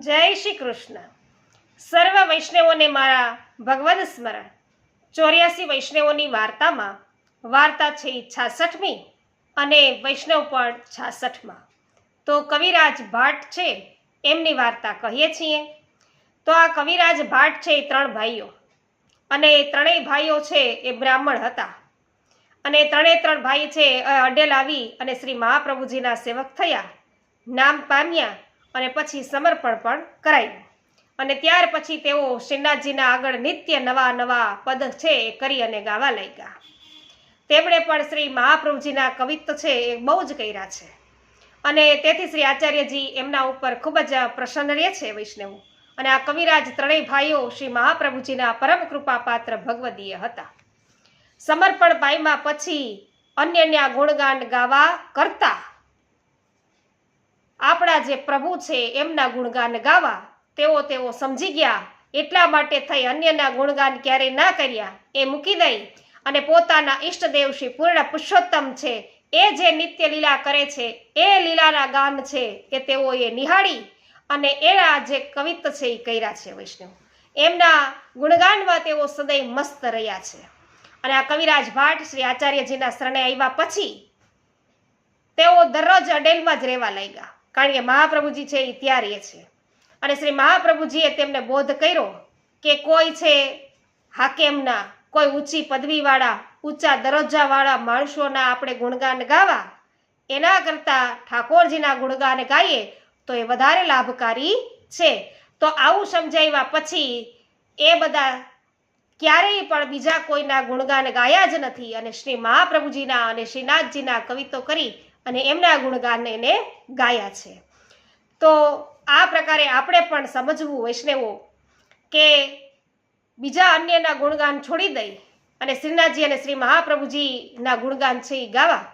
જય શ્રી કૃષ્ણ. સર્વ વૈષ્ણવોને મારા ભગવદ સ્મરણ. ચોર્યાસી વૈષ્ણવોની વાર્તામાં વાર્તા છે છાસઠમી અને વૈષ્ણવ પણ છાસઠમાં. તો કવિરાજ ભાટ છે, એમની વાર્તા કહીએ છીએ. તો આ કવિરાજ ભાટ છે એ ત્રણ ભાઈઓ. અને ત્રણેય ભાઈઓ છે એ બ્રાહ્મણ હતા. અને ત્રણે ત્રણ ભાઈ છે અડેલ આવી અને શ્રી મહાપ્રભુજીના સેવક થયા. નામ પામ્યા. અને પછી સમર્પણ પણ કરાયું. અને ત્યાર પછી તેઓ શ્રીનાથજીના આગળ નિત્ય નવા નવા પદ છે એ કરી અને ગાવા લાગ્યા. તેમણે પણ શ્રી મહાપ્રભુજીના કવિત્વ છે એ બહુ જ કર્યા છે. અને તેથી શ્રી આચાર્યજી એમના ઉપર ખૂબ જ પ્રસન્ન રહે છે વૈષ્ણવ. અને આ કવિરાજ ત્રણેય ભાઈઓ શ્રી મહાપ્રભુજીના પરમ કૃપા પાત્ર ભગવદીય હતા. સમર્પણ પાયમાં પછી અન્યના ગુણગાન ગાવા કરતા આપણા જે પ્રભુ છે એમના ગુણગાન ગાવા. તેઓ તેઓ સમજી ગયા. એટલા માટે થઈ અન્યના ગુણગાન ક્યારે ના કર્યા, એ મૂકી દઈ. અને પોતાના ઈષ્ટદેવ શ્રી પૂર્ણ પુરુષોત્તમ છે. એ જે નિત્ય લીલા કરે છે, એ લીલાના ગાન છે એ તેઓએ નિહાળી. અને એના જે કવિત્વ છે એ કર્યા છે વૈષ્ણવ. એમના ગુણગાનમાં તેઓ સદૈવ મસ્ત રહ્યા છે. અને આ કવિરાજ ભાટ શ્રી આચાર્યજીના શરણે આવ્યા પછી તેઓ દરરોજ અડેલમાં જ રહેવા લાગ્યા. કારણ કે મહાપ્રભુજી છે એ ત્યારે છે. અને શ્રી મહાપ્રભુજીએ તેમને બોધ કર્યો કે કોઈ છે હાકેમના, કોઈ ઊંચી પદવીવાળા, ઊંચા દરજ્જાવાળા માણસોના આપણે ગુણગાન ગાવા, એના કરતાં ઠાકોરજીના ગુણગાન ગાઈએ તો એ વધારે લાભકારી છે. તો આવું સમજાવ્યા પછી એ બધા ક્યારેય પણ બીજા કોઈના ગુણગાન ગાયા જ નથી. અને શ્રી મહાપ્રભુજીના અને શ્રીનાથજીના કવિતો કરી અને એમના ગુણગાન એને ગાયા છે. તો આ પ્રકારે આપણે પણ સમજવું વૈષ્ણવો કે બીજા અન્યના ગુણગાન છોડી દઈ અને શ્રીનાથજી અને શ્રી મહાપ્રભુજીના ગુણગાન છે એ ગાવા.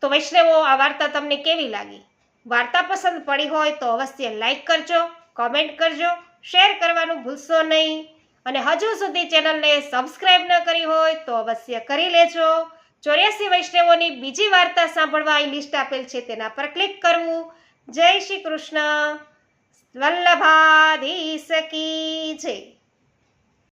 તો વૈષ્ણવો, આ વાર્તા તમને કેવી લાગી? વાર્તા પસંદ પડી હોય તો અવશ્ય લાઈક કરજો, કોમેન્ટ કરજો, શેર કરવાનું ભૂલશો નહીં. અને હજુ સુધી ચેનલને સબસ્ક્રાઈબ ન કરી હોય તો અવશ્ય કરી લેજો. ચોર્યાસી વૈષ્ણવોની બીજી વાર્તા સાંભળવા અહીં લિસ્ટ આપેલ છે, તેના પર ક્લિક કરવું. જય શ્રી કૃષ્ણ. વલ્લભાધીશ કી જય.